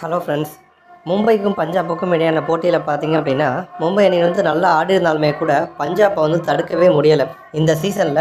Hello friends மும்பைக்கும் பஞ்சாபுக்கும் இடையான போட்டியில் பார்த்தீங்க அப்படின்னா மும்பை அணி வந்து நல்லா ஆடி இருந்தாலுமே கூட பஞ்சாப்பை வந்து தடுக்கவே முடியலை. இந்த சீசனில்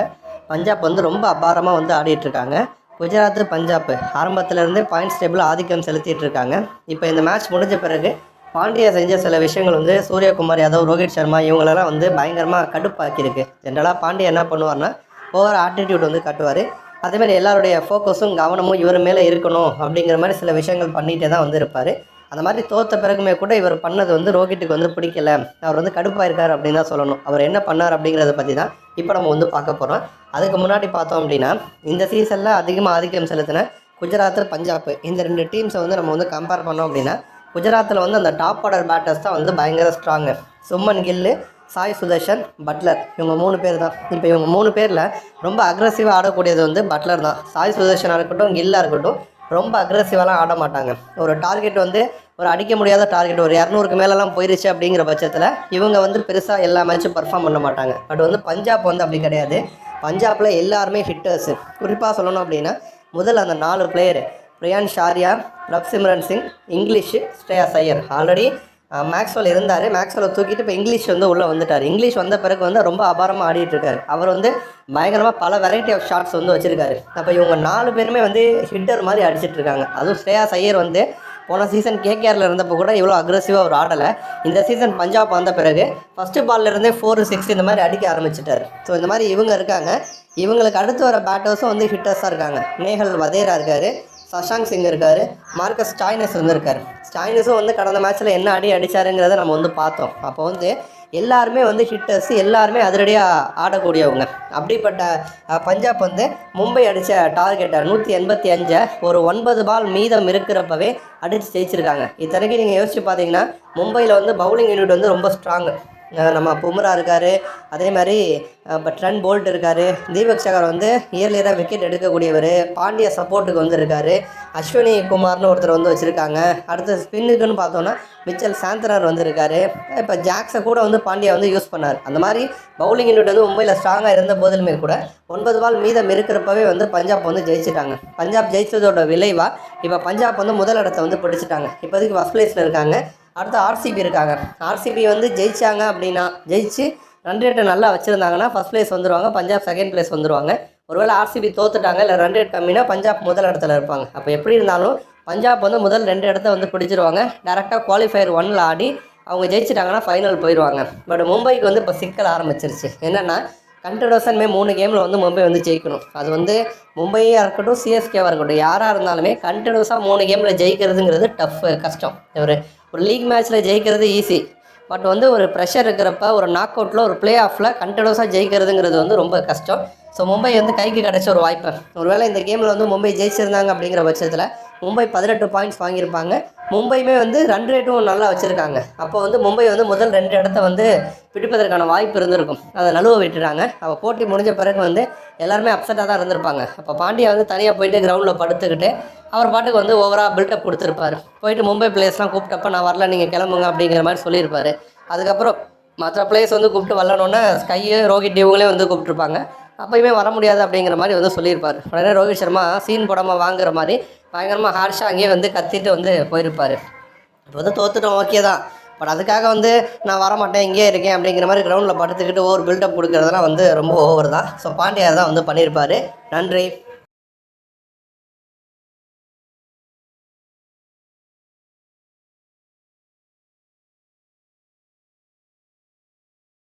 பஞ்சாப் வந்து ரொம்ப அபாரமாக வந்து ஆடிட்டுருக்காங்க குஜராத் பஞ்சாப் ஆரம்பத்திலேருந்தே பாயிண்ட்ஸ் டேபிள் ஆதிக்கம் செலுத்திட்டு இருக்காங்க. இப்போ இந்த மேட்ச் முடிஞ்ச பிறகு பாண்டியா செஞ்ச சில விஷயங்கள் வந்து சூரியகுமார் யாதவ் ரோஹித் சர்மா இவங்களெல்லாம் வந்து பயங்கரமாக கடுப்பாக்கியிருக்கு. ஜென்ரலாக பாண்டியா என்ன பண்ணுவார்னா ஓவர் ஆட்டிடியூட் வந்து காட்டுவார். அதேமாதிரி எல்லாருடைய ஃபோக்கஸும் கவனமும் இவர் மேலே இருக்கணும் அப்படிங்கிற மாதிரி சில விஷயங்கள் பண்ணிகிட்டே தான் வந்து இருப்பார் அந்த மாதிரி தோத்த பிறகுமே கூட இவர் பண்ணது வந்து ரோகிட்டுக்கு வந்து பிடிக்கல. அவர் வந்து கடுப்பாக இருக்கார் அப்படின்னு தான் சொல்லணும். அவர் என்ன பண்ணார் அப்படிங்கிறத பற்றி தான் இப்போ நம்ம வந்து பார்க்க போகிறோம் அதுக்கு முன்னாடி பார்த்தோம் அப்படின்னா இந்த சீசனில் அதிகமாக ஆதிக்கம் செலுத்தின குஜராத் பஞ்சாப் இந்த ரெண்டு டீம்ஸை வந்து நம்ம வந்து கம்பேர் பண்ணோம் அப்படின்னா குஜராத்தில் வந்து அந்த டாப் ஆர்டர் பேட்டர்ஸ் தான் வந்து பயங்கர ஸ்ட்ராங்கு சும்மன் கில்லு சாய் சுதர்ஷன் பட்லர். இவங்க மூணு பேர் தான். இப்போ இவங்க மூணு பேரில் ரொம்ப அக்ரஸிவாக ஆடக்கூடியது வந்து பட்லர் தான். சாய் சுதர்ஷனாக இருக்கட்டும் கில்லாக இருக்கட்டும் ரொம்ப அக்ரஸிவாலாம் ஆட மாட்டாங்க. ஒரு டார்கெட் வந்து ஒரு அடிக்க முடியாத டார்கெட் ஒரு இரநூறுக்கு மேலெலாம் போயிருச்சு அப்படிங்கிற பட்சத்தில் இவங்க வந்து பெருசாக எல்லா மேட்சும் பர்ஃபார்ம் பண்ண மாட்டாங்க. பட் வந்து பஞ்சாப் வந்து அப்படி கிடையாது. பஞ்சாபில் எல்லாருமே ஹிட்டர்ஸு குறிப்பாக சொல்லணும் அப்படின்னா முதல் அந்த நாலு player Priyansh Arya Prabhsimran Singh Inglis Shreyas Iyer already Maxwell இருந்தார். மேக்ஸ்வெல்லை தூக்கிட்டு இப்போ இங்கிலீஷ் வந்து உள்ளே வந்துட்டார். இங்கிலீஷ் வந்த பிறகு வந்து ரொம்ப அபாரமாக ஆடிட்டு இருக்காரு அவர் வந்து பயங்கரமாக பல வெரைட்டி ஆஃப் ஷாட்ஸ் வந்து வச்சுருக்காரு. அப்போ இவங்க நாலு பேருமே வந்து ஹிட்டர் மாதிரி அடிச்சிட்டு இருக்காங்க அதுவும் ஸ்ரேயா ஐயர் வந்து போன சீசன் கேகேஆரில் இருந்தப்போ கூட இவ்வளோ அக்ரெசிவாக அவர் ஆடலை. இந்த சீசன் பஞ்சாப் வந்த பிறகு ஃபஸ்ட்டு பால்ல இருந்தே ஃபோர் சிக்ஸ் இந்த மாதிரி அடிக்க ஆரம்பிச்சிட்டார். ஸோ இந்த மாதிரி இவங்க இருக்காங்க. இவங்களுக்கு அடுத்து வர பேட்டர்ஸும் வந்து ஹிட்டர்ஸாக இருக்காங்க. நேகல் வதேரா இருக்கார். சஷாங் சிங் இருக்கார் மார்க்கஸ் ஸ்டாய்னஸ் வந்து இருக்கார் ஸ்டாய்னஸும் வந்து கடந்த மேட்ச்சில் என்ன அடி அடித்தாருங்கிறத நம்ம வந்து பார்த்தோம். அப்போ வந்து எல்லாருமே வந்து ஹிட்டர்ஸ் எல்லாருமே அதிரடியாக ஆடக்கூடியவங்க. அப்படிப்பட்ட பஞ்சாப் வந்து மும்பை அடித்த டார்கெட்டை நூற்றி எண்பத்தி அஞ்சை ஒரு ஒன்பது பால் மீதம் இருக்கிறப்பவே அடித்து ஜெயிச்சிருக்காங்க. இத்தனைக்கு நீங்கள் யோசிச்சு பார்த்தீங்கன்னா மும்பையில் வந்து பவுலிங் யூனிட் வந்து ரொம்ப ஸ்ட்ராங்கு நம்ம பும்ரா இருக்கார். அதே மாதிரி இப்போ ட்ரெண்ட் போல்ட் இருக்கார். தீபக் சகர் வந்து இயர்லியராக விக்கெட் எடுக்கக்கூடியவர். பாண்டியா சப்போர்ட்டுக்கு வந்து இருக்கார். அஸ்வினி குமார்னு ஒருத்தர் வந்து வச்சுருக்காங்க. அடுத்து ஸ்பின்னுக்குன்னு பார்த்தோன்னா மிச்சல் சாந்தனர் வந்து இருக்கார். இப்போ ஜாக்ஸை கூட வந்து பாண்டியா வந்து யூஸ் பண்ணார். அந்த மாதிரி பவுலிங் யூனிட் வந்து மும்பையில் ஸ்ட்ராங்காக இருந்த போதிலுமே கூட ஒன்பது பால் மீதம் இருக்கிறப்பவே வந்து பஞ்சாப் வந்து ஜெயிச்சிட்டாங்க. பஞ்சாப் ஜெயிச்சதோட விளைவாக இப்போ பஞ்சாப் வந்து முதல் இடத்த வந்து பிடிச்சிட்டாங்க. இப்போதைக்கு ஃபஸ்ட் பிளேஸில் இருக்காங்க. அடுத்து ஆர்சிபி இருக்காங்க. ஆர்சிபி வந்து ஜெயிச்சாங்க அப்படின்னா ஜெயிச்சு ரன் ரேட்டை நல்லா வச்சுருந்தாங்கன்னா ஃபஸ்ட் பிளேஸ் வந்துருவாங்க பஞ்சாப் செகண்ட் பிளேஸ் வந்துருவாங்க. ஒருவேளை ஆர்சிபி தோத்துட்டாங்க இல்லை ரன் ரேட் கம்மினா பஞ்சாப் முதல் இடத்துல இருப்பாங்க. அப்போ எப்படி இருந்தாலும் பஞ்சாப் வந்து முதல் ரெண்டு இடத்த வந்து பிடிச்சிருவாங்க. டேரெக்டாக குவாலிஃபயர் ஒன்னில் ஆடி அவங்க ஜெயிச்சிட்டாங்கன்னா ஃபைனல் போயிடுவாங்க பட் மும்பைக்கு வந்து இப்போ சிக்கல் ஆரம்பிச்சிருச்சு. என்னென்னா கண்டினியூஸன்மே மூணு கேமில் வந்து மும்பை வந்து ஜெயிக்கணும். அது வந்து மும்பையாக இருக்கட்டும் சிஎஸ்கேவாக இருக்கட்டும் யாராக இருந்தாலுமே கண்டினியூஸாக மூணு கேமில் ஜெயிக்கிறதுங்கிறது டஃப் கஷ்டம். ஒரு ஒரு லீக் மேட்ச்சில் ஜெயிக்கிறது ஈஸி பட் வந்து ஒரு ப்ரெஷர் இருக்கிறப்ப ஒரு நாக் அவுட்டில் ஒரு ப்ளே ஆஃபில் கண்டினியூஸாக ஜெயிக்கிறதுங்கிறது வந்து ரொம்ப கஷ்டம். ஸோ மும்பை வந்து கைக்கு கிடச்ச ஒரு வாய்ப்பு. ஒருவேளை இந்த கேமில் வந்து மும்பை ஜெயிச்சிருந்தாங்க அப்படிங்கிற பட்சத்தில் மும்பை பதினெட்டு பாயிண்ட்ஸ் வாங்கியிருப்பாங்க. மும்பையுமே வந்து ரன் ரேட்டும் நல்லா வச்சுருக்காங்க. அப்போ வந்து மும்பை வந்து முதல் ரெண்டு இடத்த வந்து பிடிப்பதற்கான வாய்ப்பு இருந்திருக்கும். அதை நழுவ விட்டுறாங்க அப்போ போட்டி முடிஞ்ச பிறகு வந்து எல்லாருமே அப்செட்டாக தான் இருந்திருப்பாங்க. அப்போ பாண்டியா வந்து தனியாக போயிட்டு கிரவுண்டில் படுத்துக்கிட்டு அவர் பாட்டுக்கு வந்து ஓவராக பில்டப் கொடுத்துருப்பாரு. போயிட்டு மும்பை பிளேயர்ஸ்லாம் கூப்பிட்டப்ப நான் வரல நீங்கள் கிளம்புங்க அப்படிங்கிற மாதிரி சொல்லியிருப்பார். அதுக்கப்புறம் மற்ற பிளேயர்ஸ் வந்து கூப்பிட்டு வரலனோன்னா ஸ்கையு ரோஹித் இவங்களே வந்து கூப்பிட்டுருப்பாங்க. அப்பயுமே வர முடியாது அப்படிங்கிற மாதிரி வந்து சொல்லியிருப்பார். உடனே ரோஹித் சர்மா சீன் போடாமல் வாங்குற மாதிரி பயங்கரமாக ஹார்ஷாக அங்கேயே வந்து கத்திட்டு வந்து போயிருப்பார். இப்போ வந்து தோத்துட்டோம் ஓகே தான். பட் அதுக்காக வந்து நான் வரமாட்டேன் இங்கேயே இருக்கேன் அப்படிங்கிற மாதிரி கிரவுண்டில் படுத்துக்கிட்டு ஓவர் பில்டப் கொடுக்குறதெல்லாம் வந்து ரொம்ப ஓவர் தான். ஸோ பாண்டியார் தான் வந்து பண்ணியிருப்பார். நன்றி.